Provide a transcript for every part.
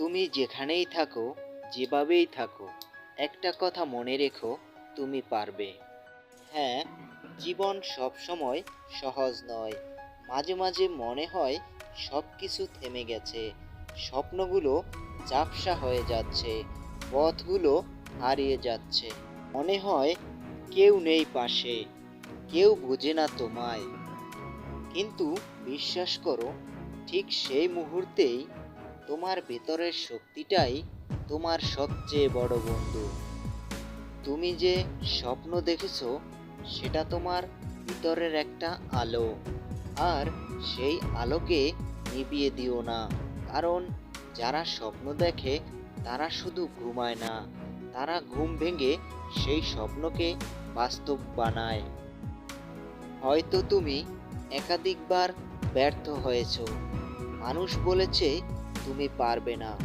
তুমি যেখানেই থাকো, যেভাবেই থাকো, একটা কথা মনে রেখো, তুমি পারবে। হ্যাঁ জীবন সবসময় সহজ নয়। মাঝে মাঝে মনে হয় সব কিছু থেমে গেছে। স্বপ্নগুলো চাপসা হয়ে যাচ্ছে। পথগুলো হারিয়ে যাচ্ছে। মনে হয় কেউ নেই পাশে। কেউ বোঝে না তোমায়। কিন্তু বিশ্বাস করো, ঠিক সেই মুহূর্তেই তোমার ভেতরের শক্তিটাই তোমার সবচেয়ে বড় বন্ধু। তুমি যে স্বপ্ন দেখেছ, সেটা তোমার ভিতরের একটা আলো। আর সেই আলোকে নিভিয়ে দিও না, কারণ যারা স্বপ্ন দেখে, তারা শুধু ঘুমায় না, তারা ঘুম ভেঙে সেই স্বপ্নকে বাস্তব বানায়। হয়তো তুমি একাধিকবার ব্যর্থ হয়েছো। মানুষ বলেছে তুমি পারবে না।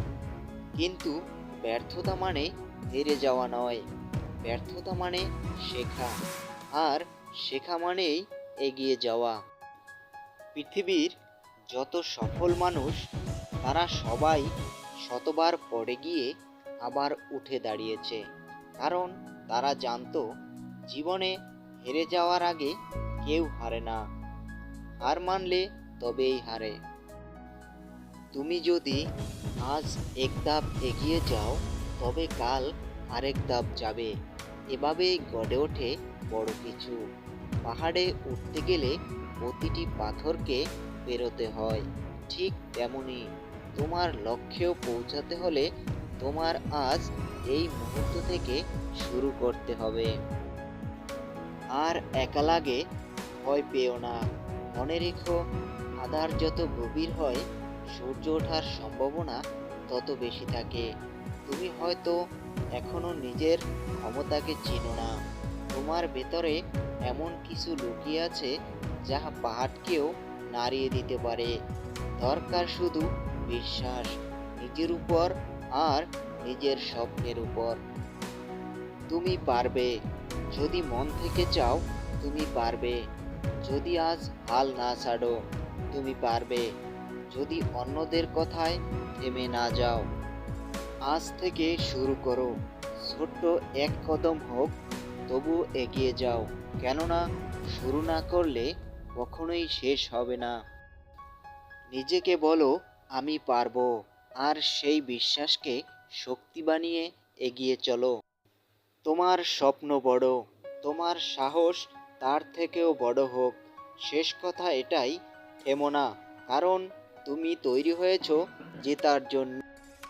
কিন্তু ব্যর্থতা মানে হেরে যাওয়া নয়। ব্যর্থতা মানে শেখা। আর শেখা মানেই এগিয়ে যাওয়া। পৃথিবীর যত সফল মানুষ, তারা সবাই শতবার পড়ে গিয়ে আবার উঠে দাঁড়িয়েছে। কারণ তারা জানত, জীবনে হেরে যাওয়ার আগে কেউ হারে না। হার মানলে তবেই হারে। তুমি যদি আজ এক ধাপ এগিয়ে যাও, তবে কাল আরেক ধাপ যাবে। এভাবেই গড়ে ওঠে বড় কিছু। পাহাড়ে উঠতে গেলে প্রতিটি পাথরকে পেরোতে হয়, ঠিক তেমনি তোমার লক্ষ্যেও পৌঁছাতে হলে তোমার আজ এই মুহূর্ত থেকে শুরু করতে হবে। আর একা লাগে ভয় পেও না। মনে রেখো, আধার যত গভীর হয় সূর্য ওঠার সম্ভাবনা তত বেশি থাকে। তুমি হয়তো এখনও নিজের ক্ষমতাকে চিনো না। তোমার ভেতরে এমন কিছু লুকিয়ে আছে যা পাহাড়কেও নাড়িয়ে দিতে পারে। দরকার শুধু বিশ্বাস, নিজের উপর আর নিজের স্বপ্নের উপর। তুমি পারবে। যদি মন থেকে চাও, তুমি পারবে। যদি আজ হাল না ছাড়ো, তুমি পারবে। যদি অন্যদের কথায় থেমে না যাও, আজ থেকে শুরু করো। ছোট্ট এক কদম হোক, তবু এগিয়ে যাও। কেননা, শুরু না করলে কখনোই শেষ হবে না। নিজেকে বলো, আমি পারব। আর সেই বিশ্বাসকে শক্তি বানিয়ে এগিয়ে চলো। তোমার স্বপ্ন বড়, তোমার সাহস তার থেকেও বড় হোক। শেষ কথা এটাই, থেমো না। কারণ তুমি তৈরি হয়েছো জেতার জন্য